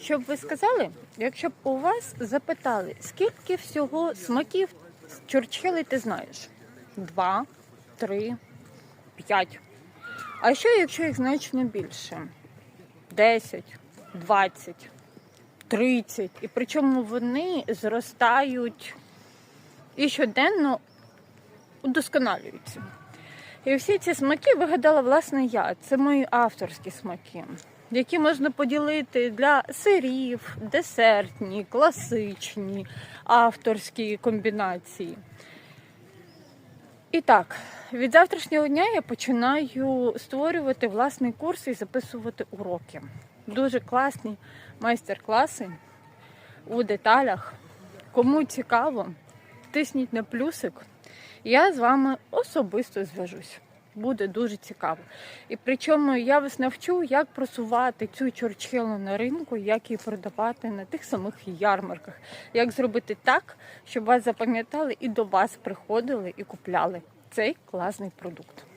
Щоб ви сказали, якщо б у вас запитали, скільки всього смаків чурчхели ти знаєш? Два, три, п'ять. А що, якщо їх значно більше? Десять, двадцять, тридцять. І причому вони зростають і щоденно удосконалюються. І всі ці смаки вигадала власне я. Це мої авторські смаки, які можна поділити для сирів, десертні, класичні, авторські комбінації. І так, від завтрашнього дня я починаю створювати власний курс і записувати уроки. Дуже класні майстер-класи у деталях. Кому цікаво, тисніть на плюсик. Я з вами особисто зв'яжусь. Буде дуже цікаво. І причому я вас навчу, як просувати цю чорчхелу на ринку, як її продавати на тих самих ярмарках, як зробити так, щоб вас запам'ятали і до вас приходили і купляли цей класний продукт.